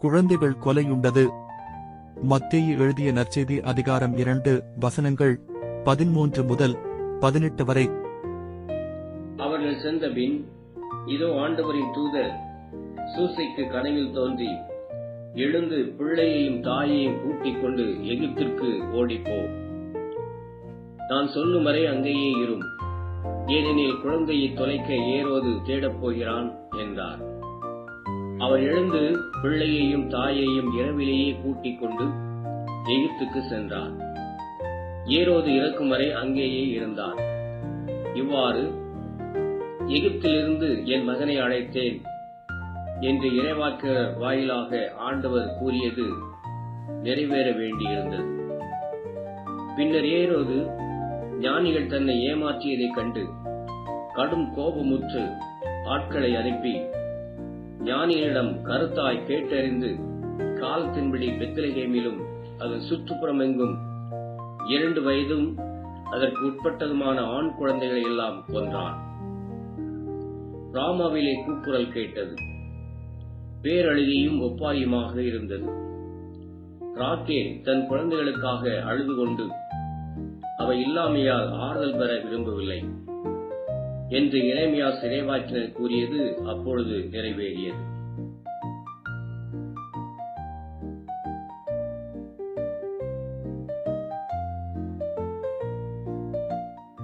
குழந்தைகள் கொலையுண்டது. மத்தேயு எழுதிய நற்செய்தி அதிகாரம் இரண்டு வசனங்கள் பதிமூன்று முதல் பதினெட்டு வரை. அவர்கள் சென்றபின் இதோ ஆண்டவரின் தூதர் சூசைக்கு கனவில் தோன்றி எழுந்து பிள்ளையையும் தாயையும் கூட்டிக் கொண்டு எகிப்திற்கு ஓடிப்போ. நான் சொல்லும் வரை அங்கேயே இரும். ஏனெனில் குழந்தையை தொலைக்க ஏறோது தேடப் போகிறான் என்றார். அவர் எழுந்து பிள்ளையையும் தாயையும் இரவிலேயே கூட்டிக் கொண்டு எகிப்துக்கு சென்றார். ஏரோது இறக்கும் வரை அங்கேயே இருந்தார். இவ்வாறு எகிப்திலிருந்து என் மகனை அழைத்தேன் என்று இறைவாக்க வாயிலாக ஆண்டவர் கூறியது நிறைவேற வேண்டியிருந்தது. பின்னர் ஏரோது ஞானிகள் தன்னை ஏமாற்றியதைக் கண்டு கடும் கோபமுற்று ஆட்களை அனுப்பி ஞானிகளிடம் கருத்தாய் கேட்டறிந்து காலத்தின்படி பெத்லகேமிலும் அதன் சுற்றுப்புறமெங்கும் இரண்டு வயதும் அதற்கு உட்பட்டதுமான ஆண் குழந்தைகளை எல்லாம் கொன்றான். ராமாவிலே கூக்குரல் கேட்டது. பேரழுதியும் ஒப்பாரியுமாக இருந்தது. ராக்கே தன் குழந்தைகளுக்காக அழுது கொண்டு அவை இல்லாமையால் ஆறுதல் பெற விரும்பவில்லை. என்று இறைமையா சிறைவாக்கினர் கூறியது அப்பொழுது நிறைவேறியது.